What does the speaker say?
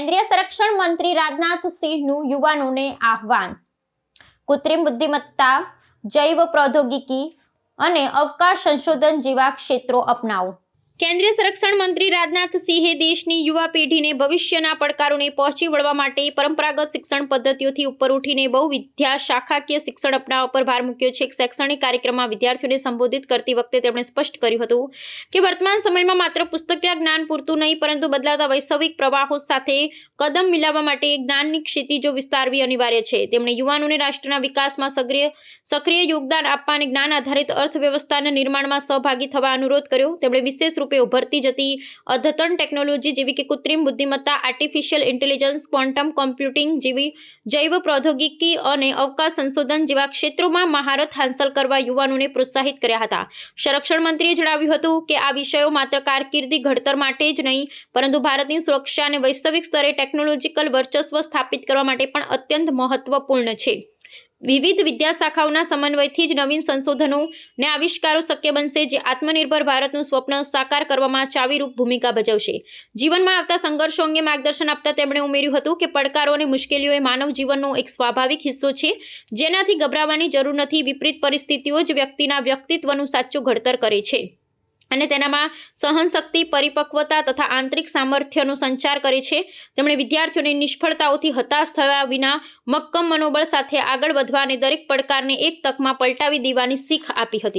કેન્દ્રીય સંરક્ષણ મંત્રી રાજનાથ સિંહનું યુવાનોને આહવાન. કૃત્રિમ બુદ્ધિમત્તા, જૈવ પ્રૌદ્યોગિકી અને અવકાશ સંશોધન જેવા ક્ષેત્રો અપનાવો. કેન્દ્રીય સંરક્ષણ મંત્રી રાજનાથ સિંહે દેશની યુવા પેઢીને ભવિષ્યના પડકારોને પહોંચી વળવા માટે પરંપરાગત શિક્ષણ પદ્ધતિઓથી ઉપર ઉઠીને બહુવિધ્યા શાખાકીય શિક્ષણ અપનાવવા પર ભાર મૂક્યો છે. એક શૈક્ષણિક કાર્યક્રમમાં વિદ્યાર્થીઓને સંબોધિત કરતી વખતે તેમણે સ્પષ્ટ કર્યું હતું કે વર્તમાન સમયમાં માત્ર પુસ્તકીય જ્ઞાન પૂરતું નહીં, પરંતુ બદલાતા વૈશ્વિક પ્રવાહો સાથે કદમ મિલાવવા માટે જ્ઞાનની ક્ષિતિજો વિસ્તારવી અનિવાર્ય છે. તેમણે યુવાનોને રાષ્ટ્રના વિકાસમાં સક્રિય સક્રિય યોગદાન આપવા અને જ્ઞાન આધારિત અર્થવ્યવસ્થાના નિર્માણમાં સહભાગી થવા અનુરોધ કર્યો. તેમણે વિશેષ રૂપે ઉભરતી જતી અદ્યતન ટેકનોલોજી જેવી કે કૃત્રિમ બુદ્ધિમત્તા આર્ટિફિશિયલ ઇન્ટેલિજન્સ ક્વોન્ટમ કોમ્પ્યુટિંગ જેવી જૈવ પ્રૌદ્યોગિકી અને અવકાશ સંશોધન જેવા ક્ષેત્રોમાં મહારત હાંસલ કરવા યુવાનોને પ્રોત્સાહિત કર્યા હતા. સંરક્ષણ મંત્રીએ જણાવ્યું હતું કે આ વિષયો માત્ર કારકિર્દી ઘડતર માટે જ નહીં, પરંતુ ભારતની સુરક્ષા અને વૈશ્વિક સ્તરે ટેકનોલોજીકલ વર્ચસ્વ સ્થાપિત કરવા માટે પણ અત્યંત મહત્વપૂર્ણ છે. વિવિધ વિદ્યાશાખાઓના સમન્વયથી જ નવીન સંશોધનો ને આવિષ્કારો શક્ય બનશે જે આત્મનિર્ભર ભારતનું સ્વપ્ન સાકાર કરવામાં ચાવીરૂપ ભૂમિકા ભજવશે. જીવનમાં આવતા સંઘર્ષો અંગે માર્ગદર્શન આપતા તેમણે ઉમેર્યું હતું કે પડકારો અને મુશ્કેલીઓ એ માનવ જીવનનો એક સ્વાભાવિક હિસ્સો છે, જેનાથી ગભરાવાની જરૂર નથી, વિપરીત પરિસ્થિતિઓ જ વ્યક્તિના વ્યક્તિત્વનું સાચું ઘડતર કરે છે. અને તેનામાં સહનશક્તિ, પરિપક્વતા તથા આંતરિક સામર્થ્યનો સંચાર કરે છે. તેમણે વિદ્યાર્થીઓને નિષ્ફળતાઓથી હતાશ થયા વિના મક્કમ મનોબળ સાથે આગળ વધવા અને દરેક પડકારને એક તકમાં પલટાવી દેવાની શીખ આપી હતી.